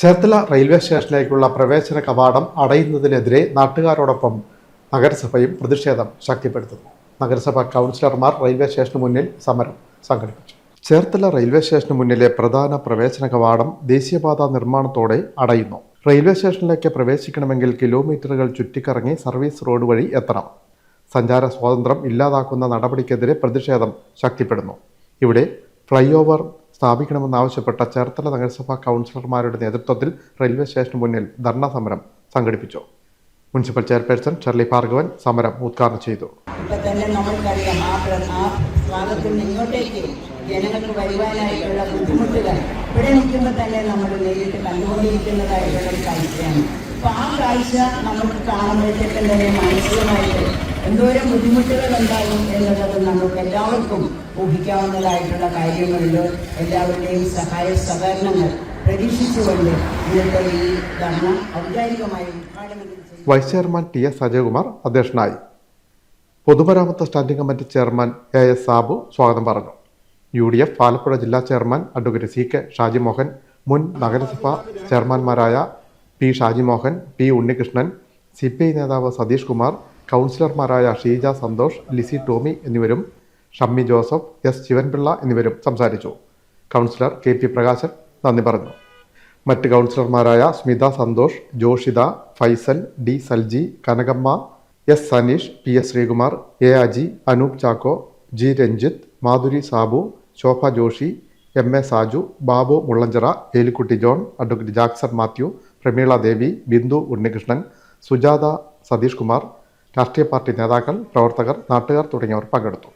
Cherthala railway സ്റ്റേഷനിലേക്കുള്ള പ്രവേശന കവാടം അടയുന്നതിനെതിരെ നാട്ടുകാരോടൊപ്പം നഗരസഭയും പ്രതിഷേധം ശക്തിപ്പെടുത്തുന്നു. നഗരസഭാ കൗൺസിലർമാർ റെയിൽവേ സ്റ്റേഷന് മുന്നിൽ സമരം സംഘടിപ്പിച്ചു. ചേർത്തല റെയിൽവേ സ്റ്റേഷന് മുന്നിലെ പ്രധാന പ്രവേശന കവാടം ദേശീയപാത നിർമ്മാണത്തോടെ അടയുന്നു. റെയിൽവേ സ്റ്റേഷനിലേക്ക് പ്രവേശിക്കണമെങ്കിൽ കിലോമീറ്ററുകൾ ചുറ്റിക്കറങ്ങി സർവീസ് റോഡ് വഴി എത്തണം. സഞ്ചാര സ്വാതന്ത്ര്യം ഇല്ലാതാക്കുന്ന നടപടിക്കെതിരെ പ്രതിഷേധം ശക്തിപ്പെടുന്നു. ഇവിടെ ഫ്ലൈ ഓവർ സ്ഥാപിക്കണമെന്നാവശ്യപ്പെട്ട ചേർത്തല നഗരസഭാ കൗൺസിലർമാരുടെ നേതൃത്വത്തിൽ റെയിൽവേ സ്റ്റേഷന് മുന്നിൽ ധർണാ സമരം സംഘടിപ്പിച്ചു. മുനിസിപ്പൽ ചെയർപേഴ്സൺ ഷെർലി ഭാർഗവൻ സമരം ഉദ്ഘാടനം ചെയ്തു. ഇപ്പൊ തന്നെ നമ്മൾക്കറിയാം ആ ആ ഭാഗത്ത് ഇങ്ങോട്ടേക്ക് ജനങ്ങൾക്ക് വരുവാനായിട്ടുള്ള ബുദ്ധിമുട്ടുകൾ ഇവിടെ നിൽക്കുമ്പോൾ തന്നെ നമ്മൾ നേരിട്ട് കണ്ടുകൊണ്ടിരിക്കുന്നതായിട്ടുള്ള ഒരു കാഴ്ചയാണ്. അപ്പൊ ആ കാഴ്ച നമുക്ക് കാണുമ്പോഴത്തേക്കും തന്നെ മാനസികമായിട്ട് എന്തോരം ബുദ്ധിമുട്ടുകൾ ഉണ്ടാകും എന്നുള്ളത് നമുക്ക് എല്ലാവർക്കും ഊഹിക്കാവുന്നതായിട്ടുള്ള കാര്യങ്ങളിൽ എല്ലാവരുടെയും സഹായ സഹകരണങ്ങൾ പ്രതീക്ഷിച്ചുകൊണ്ട് ഇന്നത്തെ ഈ ധർണ ഔദ്യോഗികമായി ഉദ്ഘാടനം vice chairman T S Ajayakumar അധ്യക്ഷനായി. പൊതുമരാമത്ത് standing committee chairman A S Sabu സ്വാഗതം പറഞ്ഞു. യു ഡി എഫ് ആലപ്പുഴ ജില്ലാ chairman advocate C K Shajimohan മുൻ നഗരസഭാ ചെയർമാൻമാരായ P Shajimohan P Unnikrishnan C P I നേതാവ് സതീഷ് കുമാർ കൗൺസിലർമാരായ ഷീജ സന്തോഷ് ലിസി ടോമി എന്നിവരും ഷമ്മി ജോസഫ് എസ്. ശിവൻപിള്ള എന്നിവരും സംസാരിച്ചു. Councillor K. പി. പ്രകാശൻ നന്ദി പറഞ്ഞു. മറ്റ് കൗൺസിലർമാരായ Smitha Santhosh Joshitha Faisal D. Salji Kanakamma S. Saneesh P. S. Sreekumar A. Aji Anoop Chacko G. Ranjith Madhuri Sabu Shobha Joshi M. A. Saju Babu Mullanchira Elikutty John advocate Jackson Mathew Prameela Devi Bindu Unnikrishnan Sujatha Satheesh Kumar രാഷ്ട്രീയ party നേതാക്കൾ പ്രവർത്തകർ നാട്ടുകാർ തുടങ്ങിയവർ പങ്കെടുത്തു.